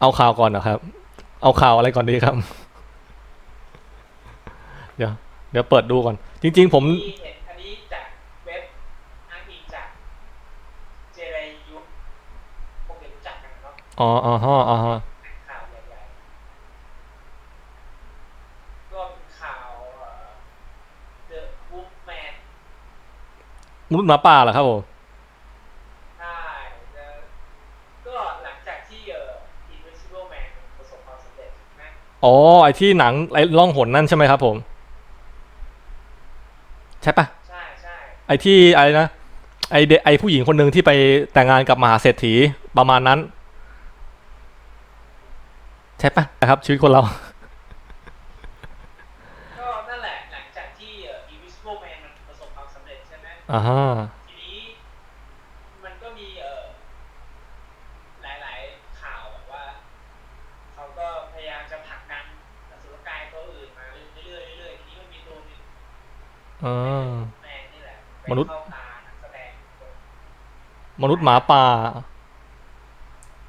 เอาข่าวก่อนนะครับ เอาข่าวอะไรก่อนดีครับ เดี๋ยว เดี๋ยวเปิดดูก่อน จริง ๆ ผมที่เห็นอันนี้จากเว็บอ้างอิงจากเจเรยุคงจะรู้จักกันเนาะอ๋ออ๋อฮะอ๋อฮะข่าวใหญ่ๆก็เป็นข่าวเอ่อ The Wolfman มนุษย์หมาป่าเหรอครับผม ใช่แล้วก็หลังจากที่เอ่อ Invisible Man ประสบความสำเร็จนะ อ๋อไอที่หนังไอล่องหนนั่นใช่ไหมครับผม ใช่ปะใช่ใช่ไอที่อะไรนะไอเดไอผู้หญิงคนหนึ่งที่ไปแต่งงานกับมหาเศรษฐีประมาณนั้น ใช่ปะนะครับ ชีวิตคนเรา ก็นั่นแหละหลังจากที่เอ่อ Invisible Man มันประสบความสำเร็จใช่ไหมอ่าฮะ ทีนี้มันก็มีเอ่อหลาย ๆ ข่าวแบบว่า เขาก็พยายามจะผลักดันอสุรกายตัวอื่นมาเรื่อยๆเรื่อยๆทีนี้มันมีตัวหนึง อ่า แมนนี่แหละไป มนุษย์ เข้าตานักแสดงคน มนุษย์หมาป่า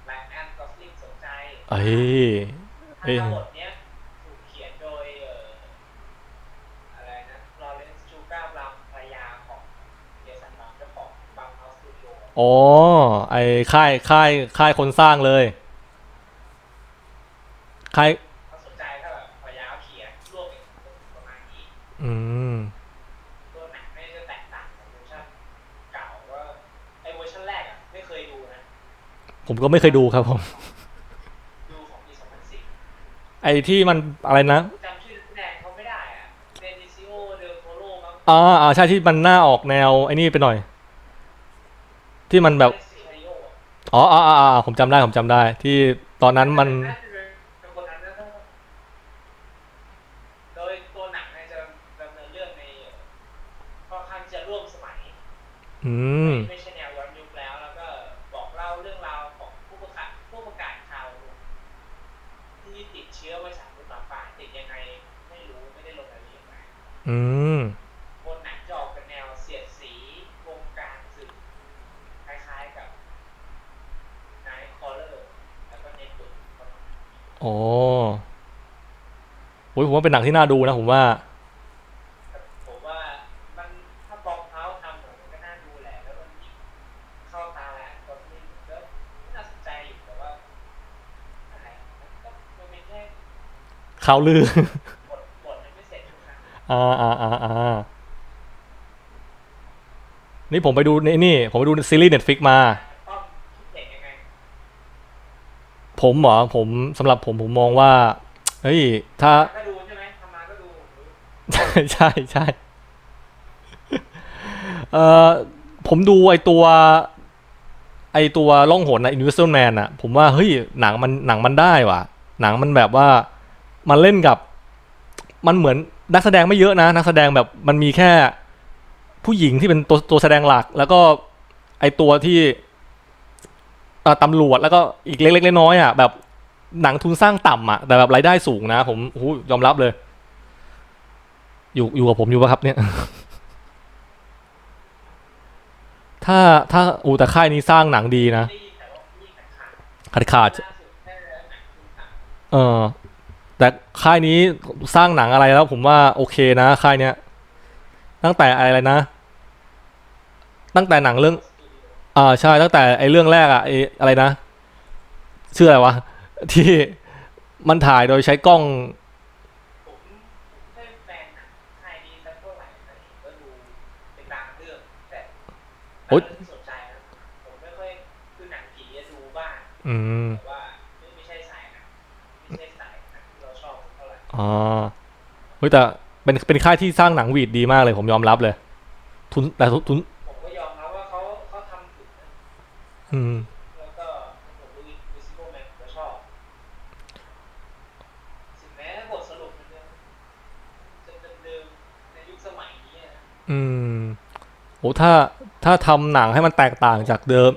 ไลแอนกอสลิงสนใจเอ้ยเอ้ยทั้งหมดเนี้ยถูกเขียนโดยเอ่ออะไรนะลอเรนซ์จูกาบรัมภรรยาของเจสันบัมเจ้าของบัมเฮาส์สตูดิโออ๋อไอค่ายค่ายค่ายคนสร้างเลย ค่าย เขาสนใจถ้าแบบภรรยาเขียนร่วมกับประมาณนี้ อืม ตัวหนังไม่จะแตกต่างจากเวอร์ชันเก่าว่าไอเวอร์ชันแรกอะไม่เคยดูนะ ผมก็ไม่เคยดูครับผมดูของปี2004ไอที่มันอะไรนะจำชื่อนักแสดงเขาไม่ได้อะเบนิซิโอเดลโทโรมั้งอ่าอ่าใช่ที่มันหน้าออกแนวไอ้นี่ไปหน่อย ที่มันแบบซิคาริโออ๋ออ๋ออ๋ออ๋อผมจำได้ผมจำได้ ที่ตอนนั้นมันาจะเป็นคนนั้นนะโดยตัวหนังเนี่ยจะดำเนินเรื่องในค่อนข้างจะร่วมสมัยอืม ไม่ อืมบนหนังจะออกเป็นแนวเสียดสีวงการสื่อคล้ายๆกับนายคอลเลอร์แล้วก็เน็ตบุ๊กประมาณนั้นโอ้โหผมว่าเป็นหนังที่น่าดูนะผมว่าแต่ผมว่ามันถ้าบองเท้าทำมันก็น่าดูแหละแล้วมันยิ่งเข้าตาแล้วก็ไม่ก็น่าสนใจอยู่แต่ว่าอะไรมันก็มันเป็นแค่ข่าวลือ อ่าอ่าอ่าอ่านี่ผมไปดูนี่นี่ ผมไปดูซีรีส์เน็ตฟิกมาต้องคิดเห็นยังไงผมเหรอผมสำหรับผมผมมองว่า เฮ้ย ถ้าก็ดูใช่ไหมทำมาก็ดูหรือใช่ใช่ใช่เอ่อผมดูไอตัวไอตัวล่องหนนะ Invisible Man อะผมว่าเฮ้ยหนังมันหนังมันได้ว่ะ หนังมันแบบว่า มันเล่นกับ มันเหมือน นักแสดงไม่เยอะนะ นักแสดงแบบมันมีแค่ผู้หญิงที่เป็นตัวตัวแสดงหลัก แล้วก็ไอตัวที่ตำรวจแล้วก็อีกเล็กๆน้อยๆอะแบบหนังทุนสร้างต่ำอะ แต่แบบรายได้สูงนะ ผมโอ้ยอมรับเลย อยู่อยู่กับผมอยู่ปะครับ เนี่ย ถ้าถ้าอูแต่ค่ายนี้สร้างหนังดีนะขาดขาดเออ แต่ค่ายนี้สร้างหนังอะไรแล้วผมว่าโอเคนะ ค่ายเนี้ย ตั้งแต่อะไรนะ ตั้งแต่หนังเรื่องอ่าใช่ตั้งแต่ไอ้เรื่องแรกอะไอ้อะไรนะชื่ออะไรวะ ที่มันถ่ายโดยใช้กล้องผมไม่เป็นแฟนหนังไทยดีสักเท่าไหร่แต่เห็นก็ดูเป็นบางเรื่องแต่โอ๊ยบางเรื่องที่สนใจนะผมไม่ค่อยคือหนังผีจะดูบ้างอืมแต่ว่า อ๋อเฮ้ยแต่เป็นเป็นค่ายที่สร้างหนังหวีดดีมากเลยผมยอมรับเลย ทุนแต่ทุนผมก็ยอมรับว่าเขาเขาทำถึงนะอืม แล้วก็ผมดูวิซิโก้แมนผมก็ชอบถึงแม้บทสรุปมันจะจะเดิมๆในยุคสมัยนี้นะอืมโอ้ถ้าถ้าทำหนังให้มันแตกต่างจากเดิม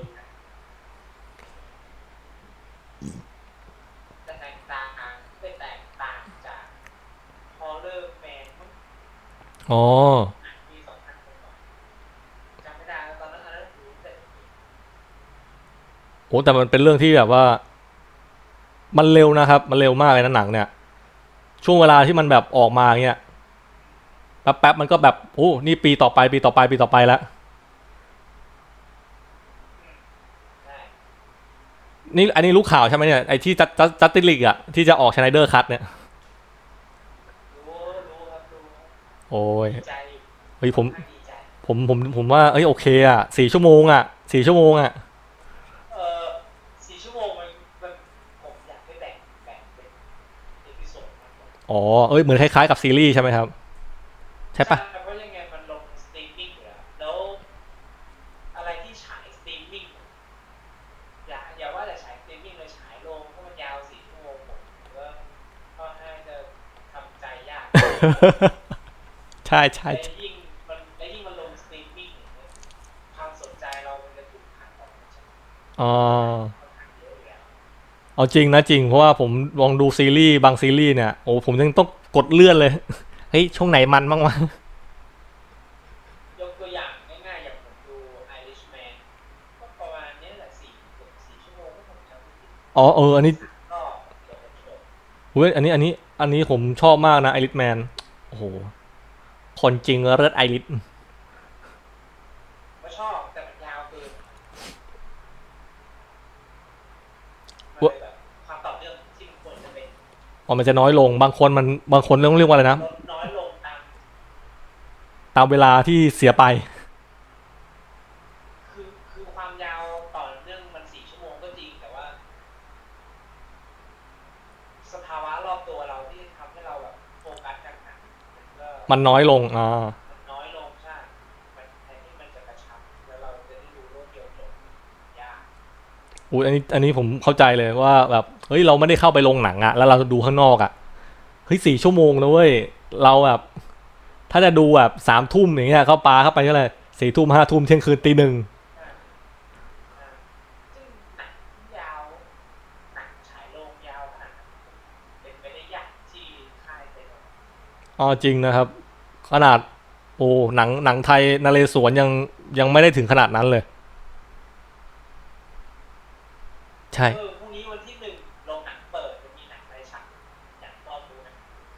แต่โอ้แต่มันเป็นเรื่องที่แบบว่า มันเร็วนะครับ มันเร็วมากเลยนะหนังเนี่ย ช่วงเวลาที่มันแบบออกมาเงี้ยแป๊บๆมันก็แบบโอ้นี่ปีต่อไปปีต่อไปปีต่อไปแล้วนี่อันนี้รู้ข่าวใช่ไหมเนี่ยไอ้ที่จัจัจัตติลิกอะที่จะออกชไนเดอร์คัตเนี่ย รู้รู้ครับรู้ครับ โอ้ยดีใจอยู่เฮ้ยผมค่อนข้างดีใจผมผมผมว่าเอ้ยโอเคอะสี่ชั่วโมงอะสี่ชั่วโมงอะเออสี่ชั่วโมงมันมันผมอยากให้แบ่งแบ่งเป็นเอพิโซดมากกว่าอ๋อเอ้ยเหมือนคล้ายๆกับซีรีส์ใช่ไหมครับ ใช่ปะเพราะยังไงมันลงสตรีมมิ่งอยู่แล้วแล้วอะไรที่ฉายสตรีมมิ่งอย่าอย่าว่าแต่ฉายสตรีมมิ่งเลยฉายลงเพราะมันยาวสี่ชั่วโมงผมว่าค่อนข้างจะทำใจยาก ใช่ใช่และยิ่งมันและยิ่งมันลงสตรีมมิ่งอย่างเงี้ยความสนใจเรามันจะถูกหักออกจากอ๋อ ค่อนข้างเยอะอยู่แล้วเอาจริงนะจริงเพราะว่าผมลองดูซีรีส์บางซีรีส์เนี่ยโอ้ผมยังต้องกดเลื่อนเลย เฮ้ย ช่วงไหนมันบ้างวะยกตัวอย่างง่ายๆอย่างผมดู Irishman ก็ประมาณเนี้ยแหละสี่เกือบสี่ชั่วโมงก็ผมจำไม่ผิดอ๋อเอออันนี้ก็จบจบเว้ยอันนี้อันนี้ อันนี้ผมชอบมากนะไอริสแมนโอ้โห คนจริงเลิศไอริสก็ชอบแต่มันยาวเกินมันเลยแบบความต่อเนื่องที่มันควรจะเป็นอ๋อมันจะน้อยลง บางคนมันบางคนต้องเรียกว่าอะไรนะ ลดน้อยลงตามตามเวลาที่เสียไป คือคือความยาวต่อเนื่องมันสี่ชั่วโมงก็จริงแต่ว่า สภาวะรอบตัวเราที่ทำให้เราแบบโฟกัสกันหนัก มันก็มันน้อยลงอ่ามันน้อยลงใช่มันแทนที่มันจะกระชับแล้วเราจะได้ดูรวดเดียวจบยากอุ้ยอันนี้อันนี้ผมเข้าใจเลยว่าแบบเฮ้ยเราไม่ได้เข้าไปโรงหนังอะแล้วเราดูข้างนอกอะเฮ้ยสี่ชั่วโมงนะเว้ยเราแบบถ้าจะดูแบบสามทุ่มอย่างเงี้ยเข้าปลาเข้าไปก็เลยสี่ทุ่มห้าทุ่มเที่ยงคืนตีหนึ่ง อ่าซึ่งหนังยาวหนังฉายโรงยาวขนาดนั้นเป็นไปได้ยากที่ค่ายเป็น อ๋อจริงนะครับ ขนาดโอ้หนังหนังไทยนเรศวรยังยังไม่ได้ถึงขนาดนั้นเลย ใช่เออพรุ่งนี้วันที่หนึ่งโรงหนังเปิดจะมีหนังอะไรฉายอยากรอบดูหนะ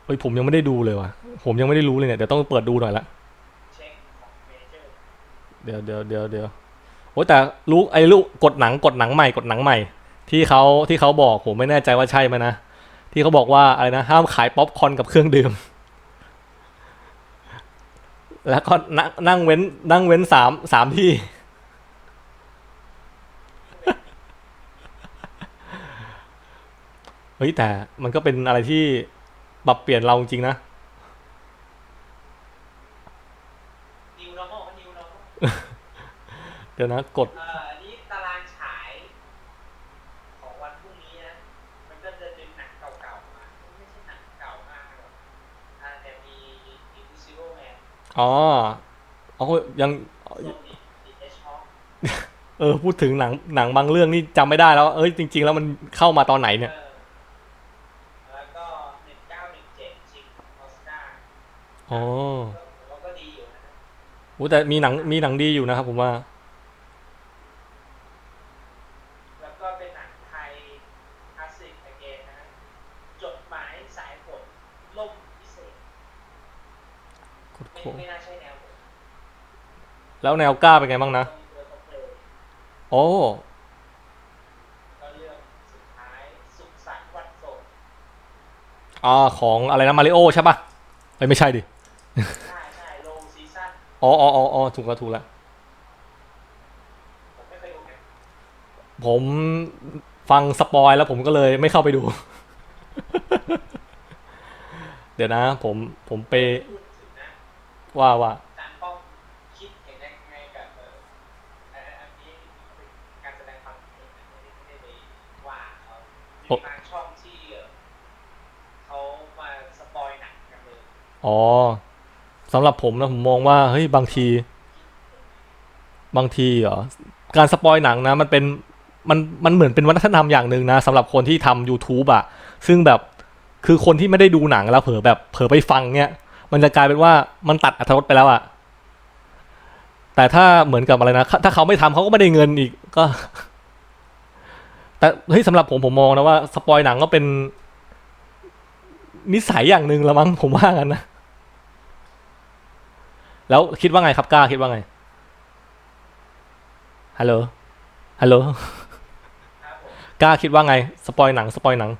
เฮ้ยผมยังไม่ได้ดูเลยว่ะ ผมยังไม่ได้รู้เลยเนี่ยเดี๋ยวต้องเปิดดูหน่อยละเช็คของเมเจอร์เดี๋ยวเดี๋ยวเดี๋ยวเดี๋ยวโอ้ยแต่รู้ไอ้ลูกกดหนังกดหนังใหม่กดหนังใหม่ ที่เขาที่เขาบอกผมไม่แน่ใจว่าใช่ไหมนะที่เขาบอกว่าอะไรนะห้ามขายป๊อปคอร์นกับเครื่องดื่ม แล้วก็นั่งนั่งเว้นนั่งเว้นสามสามที่ เฮ้ยแต่มันก็เป็นอะไรที่ปรับเปลี่ยนเราจริงๆนะนิวนอร์มอลนิวนอร์มอลเดี๋ยวนะกด เอ่ออันนี้ตารางฉาย ของวันพรุ่งนี้นะ มันก็จะดึงหนังเก่าๆมา ไม่ใช่หนังเก่ามากหรอกอ่าแต่มี Invisible Man อ๋ออ๋อยังส่งดีดีเอชฮอคเออ พูดถึงหนังหนังบางเรื่องนี่จำไม่ได้แล้ว เอ้ยจริง ๆ แล้วมันเข้ามาตอนไหนเนี่ยเออแล้วก็หนึ่งเก้าหนึ่งเจ็ดชิงออสการ์อ๋อก็ผมว่าก็ดีอยู่นะโหแต่มีหนังมีหนังดีอยู่นะครับผมว่า แล้วก็เป็นหนังไทยคลาสสิกอเกนนะฮะจดหมายสายฝนล่มพิเศษ กด ไม่ โค ไม่น่าใช่ แนวผมแล้วแนวกล้าเป็นไงบ้างนะต้องเรือต้องเลยโอ้ก็เรื่องสุดท้ายสุขสันต์วันโศกอ่าของอะไรนะมาริโอใช่ปะเอ้ยไม่ใช่ดิใช่ใช่โลซีซั่นอ๋ออ๋ออ๋ออ๋อถูกแล้วถูกแล้วผมไม่เคยดูไงผมฟังสปอยแล้วผมก็เลยไม่เข้าไปดู เดี๋ยวนะ ผมผมไปพูดถึงนะ ว่าว่าจานป้อมคิดเห็นยังไงกับเอออันอันนี้เป็นการแสดงความคิดเห็นนะไม่ได้ไม่ได้ไปว่าเขามีบางช่องที่เออเขามาสปอยหนังกันเลยอ๋อสำหรับผมนะผมมองว่าเฮ้ยบางที บางทีเหรอการสปอยหนังนะ มันเป็นมันมันเหมือนเป็นวัฒนธรรมอย่างหนึ่งนะสำหรับคนที่ทำ YouTube อะซึ่งแบบคือคนที่ไม่ได้ดูหนังแล้วเผลอแบบเผลอไปฟังเนี่ย มันจะกลายเป็นว่ามันตัดอรรถรสไปแล้วอะแต่ถ้าเหมือนกับอะไรนะ ถ้าเขาไม่ทำเขาก็ไม่ได้เงินอีกก็ แต่เฮ้ยสำหรับผมผมมองนะว่าสปอยหนังก็เป็น นิสัยอย่างหนึ่งละมั้งผมว่ากันนะ แล้วคิดว่าไงครับกล้าคิดว่าไง ฮัลโหล ฮัลโหลกล้าคิดว่าไง สปอยหนัง สปอยหนัง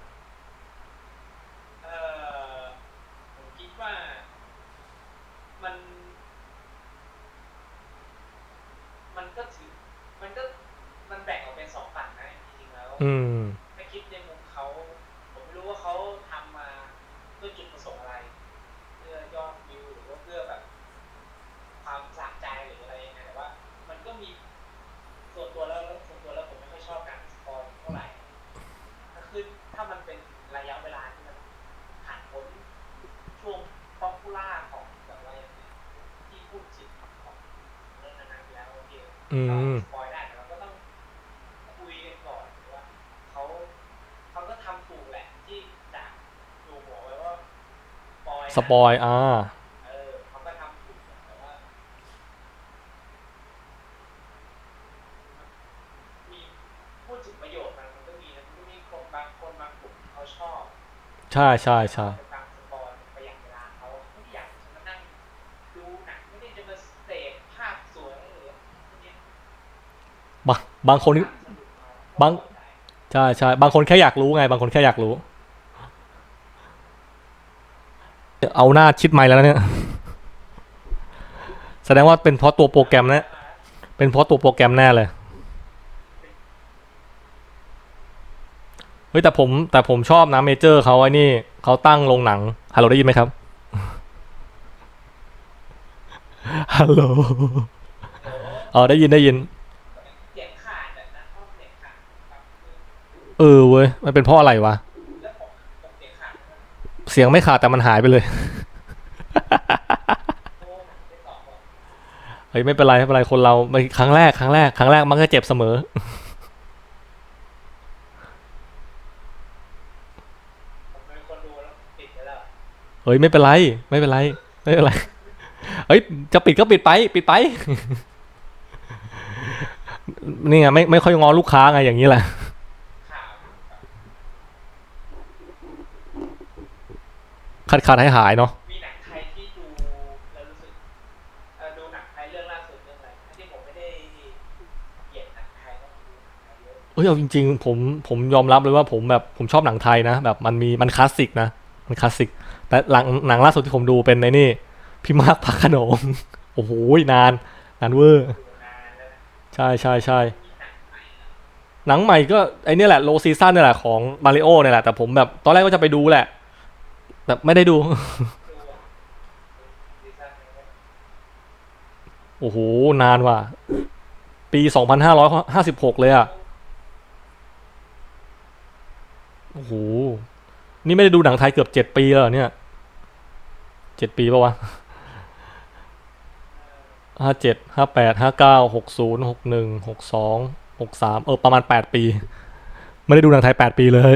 วยหรืออะไรเงี้ยบางบางคนบางใช่ใช่บางคนแค่อยากรู้ไง บางคนแค่อยากรู้ เอาหน้าชิดไม้แล้วเนี่ย แสดงว่าเป็นเพราะตัวโปรแกรมนะ เป็นเพราะตัวโปรแกรมแน่เลย เฮ้ยแต่ผมแต่ผมชอบนะเมเจอร์เขาไอ้นี่เขาตั้งโรงหนังฮัลโหลได้ยินไหมครับฮัลโหลเออได้ยินได้ยิน เออเว้ย มันเป็นเพราะอะไรวะ แล้วผมผมเสียงขาดนะ เสียงไม่ขาดแต่มันหายไปเลย เฮ้ยไม่เป็นไรไม่เป็นไรคนเราครั้งแรกครั้งแรกครั้งแรกมันก็เจ็บเสมอ เฮ้ยไม่เป็นไร ไม่เป็นไรไม่เป็นไร เฮ้ยจะปิดก็ปิดไป ปิดไป นี่ไงไม่ไม่ค่อยงอลูกค้าไงอย่างนี้แหละ ข่าว ขาดขาดหายหายเนาะมีหนังไทยที่ดูแล้วรู้สึกเอ่อดูหนังไทยเรื่องล่าสุดเรื่องอะไรที่ผมไม่ได้เหยียดหนังไทยต้องดูหนังไทยเยอะเฮ้ยเอาจริง ๆ ผมผมยอมรับเลยว่าผมแบบผมชอบหนังไทยนะ แบบมันมีมันคลาสสิกนะมันคลาสสิกแต่หลังหนังล่าสุดที่ผมดูเป็นในนี่พี่มากพักขนมโอ้โหนานนานเวอร์ดูนานแล้วนะใช่ใช่ใช่มีหนังใหม่นะหนังใหม่ก็ไอเนี่ยแหละโลซีซั่นเนี่ยแหละของมาริโอเนี่ยแหละแต่ผมแบบตอนแรกก็จะไปดูแหละ แบบไม่ได้ดู โอ้โห นานว่ะ ปีสองพันห้าร้อยห้าสิบหกเลยอะ โอ้โห นี่ไม่ได้ดูหนังไทยเกือบเจ็ดปีแล้วเนี่ย เจ็ดปีปะวะห้าเจ็ดห้าแปดห้าเก้าหกศูนย์หกหนึ่งหกสองหกสามเออ ประมาณแปดปี ไม่ได้ดูหนังไทยแปดปีเลย